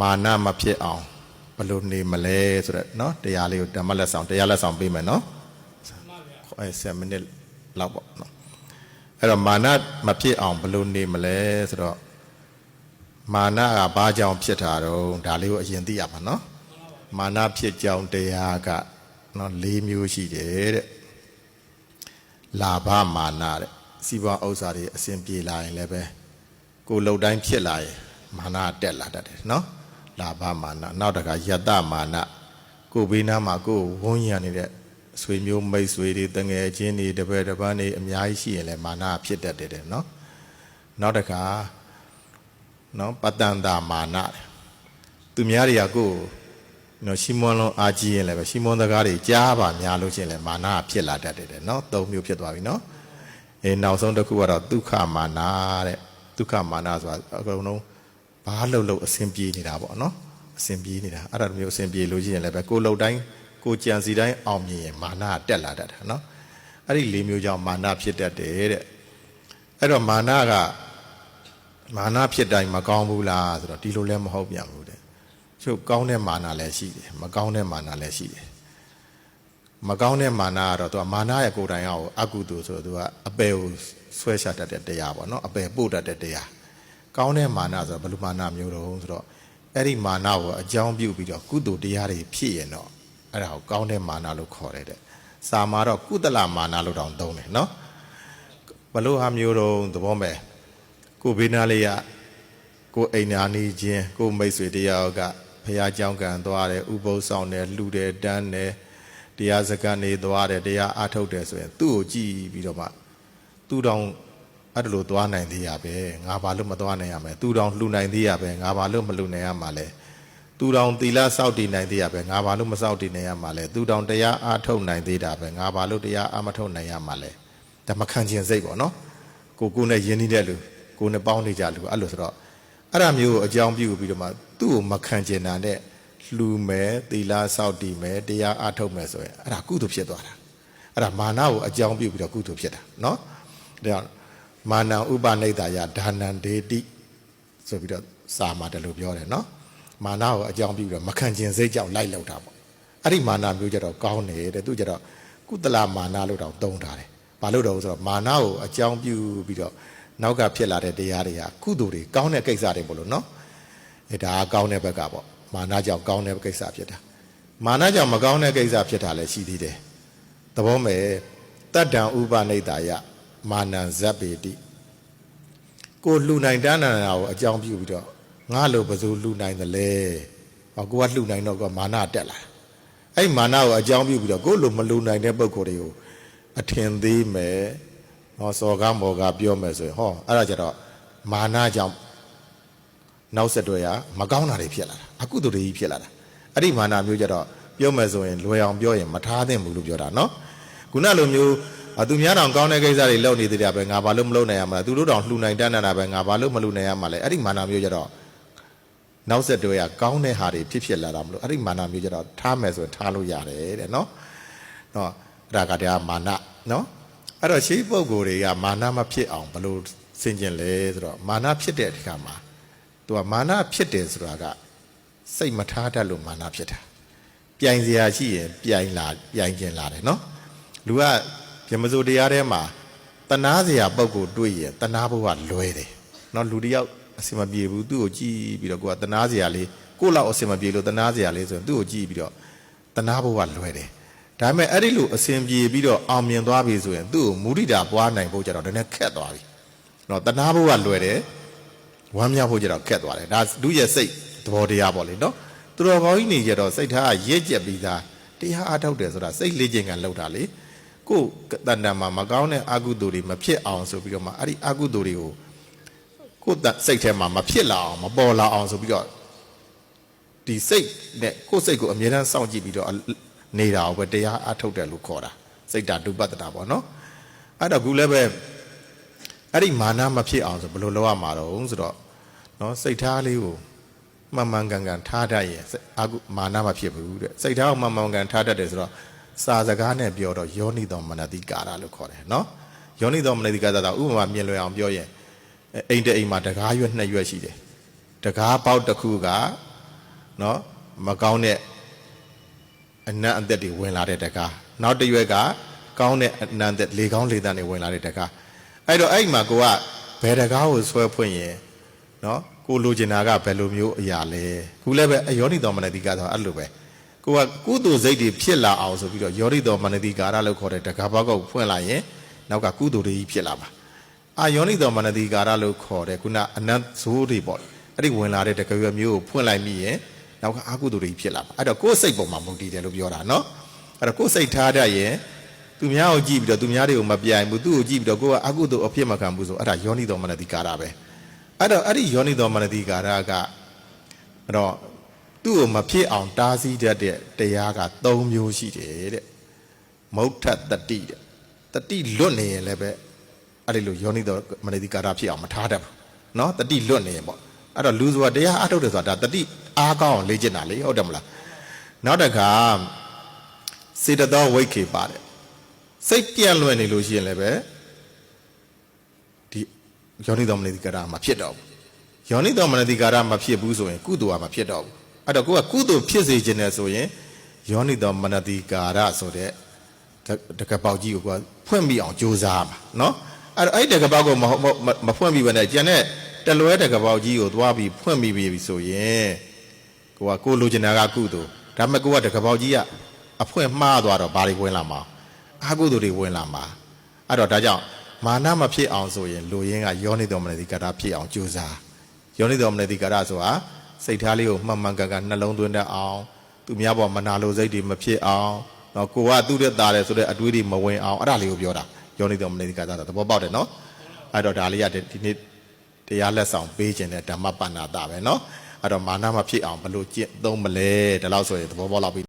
မာနမဖြစ်အောင်ဘယ်လိုနေမလဲဆိုတော့เนาะတရားလေးကိုဓမ္မလက်ဆောင်တရားလက်ဆောင်ပေးမယ်เนาะအဲ7မိနစ်လောက်ပေါ့เนาะအဲ့တော့မာနမဖြစ်အောင်ဘယ်လိုနေမလဲဆိုတော့မာနကဘာကြောင့်ဖြစ်တာတော့ဒါလေးကိုအရင်သိရမှာเนาะမာနဖြစ်ကြောင်းတရားကเนาะ၄မျိုးရှိတယ်တဲ့လာဘမာနတဲ့စီးပွားဥစ္စာတွေအစဉ်ပြေလာရင်လည်းပဲကိုယ်လှုပ်တိုင်းဖြစ်လာရင်မာနတက်လာတတ်တယ်เนาะ လာဘမာနနောက်တခါယတမာနကိုဘေးနားမှာကိုဝုန်းရံနေတဲ့ဆွေမျိုးမိတ်ဆွေတွေတငယ်ချင်းတွေတပည့်တပန်းတွေအများကြီးရှိရင်လည်းမာနဖြစ်တတ်တယ်တဲ့နော်နောက်တခါနော်ပတ္တန္တာမာနသူများတွေကကိုနော်ရှီမွန်လုံးအာကြီးရင်လည်းပဲရှီမွန်တကားတွေကြားပါများလို့ချင်းလည်းမာနဖြစ်လာတတ်တယ်တဲ့နော်သုံးမျိုးဖြစ်သွားပြီနော်အဲနောက်ဆုံးတစ်ခုကတော့ဒုက္ခမာနတဲ့ဒုက္ခမာနဆိုတာအကုန်လုံး ဘာလှုပ်လှုပ်အဆင်ပြေနေတာပေါ့နော်အဆင်ပြေနေတာအဲ့ဒါမျိုးအဆင်ပြေလို့ရှိရင်လည်းပဲကိုလှုပ်တိုင်းကိုကြံစီတိုင်းအောင်မြင်ရင်မာနတက်လာတတ်တာနော်အဲ့ဒီလေးမျိုးကြောင့်မာနဖြစ်တတ်တယ်တဲ့အဲ့တော့မာနကမာနဖြစ်တိုင်းမကောင်းဘူးလားဆိုတော့ဒီလိုလည်းမဟုတ်ပြန်ဘူးတဲ့ချုပ်ကောင်းတဲ့မာနလည်းရှိတယ်မကောင်းတဲ့မာနလည်းရှိတယ်မကောင်းတဲ့မာနကတော့သူကမာနရဲ့ကိုယ်တိုင်ဟောအကုသိုလ်ဆိုတော့သူကအပယ်ကိုဆွဲချတတ်တဲ့တရားပေါ့နော်အပယ်ပို့တတ်တဲ့တရား ကောင်းတဲ့မာနဆိုတော့ဘယ်လိုမာနမျိုးတော့ဆိုတော့အဲ့ဒီမာနကိုအကြောင်းပြုပြီးတော့ကုသိုလ်တရားတွေဖြစ်ရင်တော့အဲ့ဒါကိုကောင်းတဲ့မာနလို့ခေါ်တယ်တဲ့စာမှာတော့ကုသလမာနလို့တောင်သုံးတယ်နော်ဘလို့ဟာမျိုးတော့သဘောမဲ့ကိုဘေးနာလေးကကိုအိမ်နာနေခြင်းကိုမိတ်ဆွေတရားကဖះကြောင်းကန်သွားတယ်ဥပုသ်ဆောင်တယ်လှူတယ်တန်းတယ်တရားစကားနေသွားတယ်တရားအထုတ်တယ်ဆိုရင်သူ့ကိုကြည်ပြီးတော့မှသူ့တောင် အဲ့ဒါလို့သွားနိုင်သေးရပဲငါဘာလို့မသွားနိုင်ရမလဲသူတောင်လှူနိုင်သေးရပဲငါဘာလို့မလှူနိုင်ရမှာလဲသူတောင်သီလစောင့်တည်နိုင်သေးရပဲငါဘာလို့မစောင့်တည်နိုင်ရမှာလဲသူတောင်တရားအားထုတ်နိုင်သေးတာပဲငါဘာလို့တရားအားမထုတ်နိုင်ရမှာလဲဒါမခံကျင်စိတ်ပေါ့နော်ကိုကိုနဲ့ယဉ်နေတဲ့လူကိုနဲ့ပေါင်းနေကြလူအဲ့လိုဆိုတော့အဲ့ဒါမျိုးကိုအကြောင်းပြုပြီးတော့မှသူ့ကိုမခံကျင်တာနဲ့လှူမယ်သီလစောင့်တည်မယ်တရားအားထုတ်မယ်ဆိုရင်အဲ့ဒါကုသိုလ်ဖြစ်သွားတာအဲ့ဒါမာနကိုအကြောင်းပြုပြီးတော့ကုသိုလ်ဖြစ်တာနော်ဒါကြောင့် မာနံဥပနိဒာယဒါနံဒေတိဆိုပြီးတော့စာမှာတလို့ပြောတယ်နော်မာနကိုအကြောင်းပြုပြီးတော့မခံကျင်စိတ်ကြောင့်လိုက်လောက်တာပေါ့အဲ့ဒီမာနမျိုးကြတော့ကောင်းတယ်တဲ့သူကြတော့ကုသလမာနလို့တောင်သုံးထားတယ်ဘာလို့တော့ဆိုတော့မာနကိုအကြောင်းပြုပြီးတော့နောက်ကဖြစ်လာတဲ့တရားတွေကကုသိုလ်တွေကောင်းတဲ့ကိစ္စတွေပေါ့လို့နော်အဲဒါကောင်းတဲ့ဘက်ကပေါ့မာနကြောင့်ကောင်းတဲ့ကိစ္စဖြစ်တာမာနကြောင့်မကောင်းတဲ့ကိစ္စဖြစ်တာလည်းရှိသေးတယ်သဘောမဲ့တတ္တံဥပနိဒာယ မာနံဇပ်ပေတိကိုလှူနိုင်တန်းနာတာကိုအကြောင်းပြုပြီးတော့ငါလိုဘယ်သူလှူနိုင်သလဲဟောကိုကလှူနိုင်တော့ကမာနတက်လာအဲ့ဒီမာနကိုအကြောင်းပြုပြီးတော့ကိုလိုမလှူနိုင်တဲ့ပုံကိုယ်တွေကိုအထင်သေးမယ်ဟောစော်ကားမော်ကားပြောမယ်ဆိုရင်ဟောအဲ့ဒါကြတော့မာနကြောင့်နောက်ဆက်တွဲရမကောင်းတာတွေဖြစ်လာတာအကုသိုလ်တွေကြီးဖြစ်လာတာအဲ့ဒီမာနမျိုးကြတော့ပြောမယ်ဆိုရင်လွယ်အောင်ပြောရင်မထားသင့်ဘူးလို့ပြောတာနော်ခုနလိုမျိုး အသူများတောင်ကောင်းတဲ့ကိစ္စတွေလုပ်နေသေးတာပဲငါဘာလို့မလုပ်နိုင်ရမလဲသူတို့တောင်လှူနိုင်တတ်နေတာပဲငါဘာလို့မလှူနိုင်ရမှာလဲအဲ့ဒီမာနမျိုးကြတော့နောက်ဆက်တွဲရကောင်းတဲ့ဟာတွေဖြစ်ဖြစ်လာတာမလို့အဲ့ဒီမာနမျိုးကြတော့ထားမယ်ဆိုရင်ထားလို့ရတယ်တဲ့နော်နော်အဲ့ဒါကတရားမာနနော်အဲ့တော့ရှိပုဂ္ဂိုလ်တွေကမာနမဖြစ်အောင်ဘယ်လိုစင်ကျင်လဲဆိုတော့မာနဖြစ်တဲ့အခါမှာသူကမာနဖြစ်တယ်ဆိုတာကစိတ်မထားတတ်လို့မာနဖြစ်တာပြိုင်စရာရှိရင်ပြိုင်လာပြိုင်ကျင်လာတယ်နော်လူက ပြမစိုးတရားထဲမှာတနာစရာပုဂ္ဂိုလ်တွေ့ရင်တနာဖို့ကလွဲတယ်နော်လူတစ်ယောက်အစင်မပြေဘူးသူ့ကိုကြည့်ပြီးတော့ကိုကတနာစရာလေးကိုယ့်လောက်အစင်မပြေလို့တနာစရာလေးဆိုရင်သူ့ကိုကြည့်ပြီးတော့တနာဖို့ကလွဲတယ်ဒါပေမဲ့အဲ့ဒီလိုအစဉ်ပြေပြီးတော့အောင်မြင်သွားပြီဆိုရင်သူ့ကိုမူရိတာပွားနိုင်ဖို့ကြတော့နည်းနည်းခက်သွားပြီ။နော်တနာဖို့ကလွယ်တယ်ဝမ်းမြောက်ဖို့ကြတော့ခက်သွားတယ်။ဒါလူရဲ့စိတ်သဘောတရားပေါ့လေနော်။သူတော်ကောင်းကြီးနေကြတော့စိတ်ထားကရစ်ကျက်ပြီးသားတရားအားထုတ်တယ်ဆိုတာစိတ်လေးခြင်းကလောက်တာလေ။ ကိုယ်တဏ္ဍာမှာမကောင်းတဲ့အကုသိုလ်တွေမဖြစ်အောင်ဆိုပြီးတော့မှအဲ့ဒီအကုသိုလ်တွေကိုကိုယ်စိတ်ထဲမှာမဖြစ်လာအောင်မပေါ်လာအောင်ဆိုပြီးတော့ဒီစိတ်နဲ့ကိုယ်စိတ်ကိုအမြဲတမ်းစောင့်ကြည့်ပြီးတော့နေတာကိုပဲတရားအထုတ်တယ်လို့ခေါ်တာစိတ်ဓာတ်ဒုပတ္တတာပေါ့နော်အဲ့တော့ခုလည်းပဲအဲ့ဒီမာနမဖြစ်အောင်ဆိုဘယ်လိုလုပ်ရမှာတော့ဆိုတော့နော်စိတ်ထားလေးကိုမှန်မှန်ကန်ကန်ထားတတ်ရင်စိတ်အာကုမာနမဖြစ်ဘူးတဲ့စိတ်ထားကိုမှန်မှန်ကန်ထားတတ်တယ်ဆိုတော့ စာစကားနဲ့ပြောတော့ယောနိတော်မနတိကာရလို့ခေါ်တယ်နော်ယောနိတော်မနတိကာရတာဥပမာမြင်လွယ်အောင်ပြောရင်အိမ်တဲ့အိမ်မှာတကားရွက်နှစ်ရွက်ရှိတယ်တကားပေါက်တစ်ခုကနော်မကောင်းတဲ့အနတ်အသက်တွေဝင်လာတဲ့တကားနောက်တစ်ရွက်ကကောင်းတဲ့အနတ်အသက်လေကောင်းလေသန့်တွေဝင်လာတဲ့တကားအဲ့တော့အဲ့မှာကိုကဘယ်တကားကိုဆွဲဖွင့်ရင်နော်ကိုလိုချင်တာကဘယ်လိုမျိုးအရာလဲခုလည်းပဲအယောနိတော်မနတိကတော့အဲ့လိုပဲ ကိုကကုသိုလ်စိတ်တွေဖြစ်လာအောင်ဆိုပြီးတော့ယောနိတော်မနတိကာရလို့ခေါ်တဲ့တကားဘောက်ကိုဖွင့်လိုက်ရင်နောက်ကကုသိုလ်တွေကြီးဖြစ်လာပါအာယောနိတော်မနတိကာရလို့ခေါ်တဲ့ခုနအနတ်ဇိုးတွေပေါ့အဲ့ဒီဝင်လာတဲ့တကယ်ရွယ်မျိုးကိုဖွင့်လိုက်မိရင်နောက်ကအာကုသိုလ်တွေဖြစ်လာပါအဲ့တော့ကိုယ်စိတ်ပုံမှာမူတည်တယ်လို့ပြောတာနော်အဲ့တော့ကိုယ်စိတ်ထားတတ်ရင်သူများကိုကြည့်ပြီးတော့သူများတွေကိုမပြိုင်ဘူးသူ့ကိုကြည့်ပြီးတော့ကိုယ်ကအာကုသိုလ်အဖြစ်မခံဘူးဆိုအဲ့ဒါယောနိတော်မနတိကာရပဲအဲ့တော့အဲ့ဒီယောနိတော်မနတိကာရကအဲ့တော့ သူ့ကိုမဖြစ်အောင် တားဆီးတတ်တဲ့တရားက၃မျိုးရှိတယ်တဲ့မௌထတတိတဲ့တတိလွတ်နေရင်လည်းပဲအဲ့ဒီလိုယောနိတော်မနတိကာရဖြစ်အောင်မထားတတ်ဘူးနော်တတိလွတ်နေရင်ပေါ့အဲ့တော့လူဆိုတာတရားအထုတ်တယ်ဆိုတာဒါတတိအားကောင်းအောင်လေ့ကျင့်တာလေဟုတ်တယ်မလားနောက်တစ်ခါစေတသောဝိတ်ခေပါတယ်စိတ်ပြန့်လွင့်နေလို့ရှိရင်လည်းပဲဒီယောနိတော်မနတိကာရမှာဖြစ်တော့ဘူးယောနိတော်မနတိကာရမှာဖြစ်ဘူးဆိုရင်ကုသိုလ်ကမဖြစ်တော့ဘူး အဲ့တော့ကိုကကုသိုလ်ဖြစ်စေခြင်းနဲ့ဆိုရင်ယောနိတော်မနတိကာရဆိုတဲ့တကပောက်ကြီးကိုကဖွင့်ပြီးအောင်ကြိုးစားပါနော်အဲ့တော့အဲ့တကပောက်ကိုမဟုတ်မမဖွင့်ပြီးပဲနဲ့ကျန်တဲ့တလွဲတကပောက်ကြီးကိုသွားပြီးဖွင့်ပြီးပြီဆိုရင်ကိုကကိုလိုချင်တာကကုသိုလ်ဒါပေမဲ့ကိုကတကပောက်ကြီးကအဖွင့်မှားသွားတော့ဘာတွေဝင်လာမှာအာကုသိုလ်တွေဝင်လာမှာအဲ့တော့ဒါကြောင့်မာနမဖြစ်အောင်ဆိုရင်လူရင်းကယောနိတော်မနတိကတာဖြစ်အောင်ကြိုးစားယောနိတော်မနတိကတာဆိုတာ စိတ်ထားလေးကိုမှန်မှန်ကန်ကန်နှလုံးသွင်းတတ်အောင်သူများပေါ်မနာလိုစိတ်တွေမဖြစ်အောင်နော်ကိုကသူ့တဲ့သားတယ်ဆိုတဲ့အတွေးတွေမဝင်အောင်အဲ့ဒါလေးကိုပြောတာယောနိတော်မနိကသာသဘောပေါက်တယ်နော်အဲ့တော့ဒါလေးကဒီနေ့တရားလက်ဆောင်ပေးခြင်းတဲ့ဓမ္မပဏ္ဏတာပဲနော်အဲ့တော့မာနမဖြစ်အောင်ဘယ်လိုကျင့်သုံးမလဲဒီလောက်ဆိုရင်သဘောပေါက်လောက်ပြီ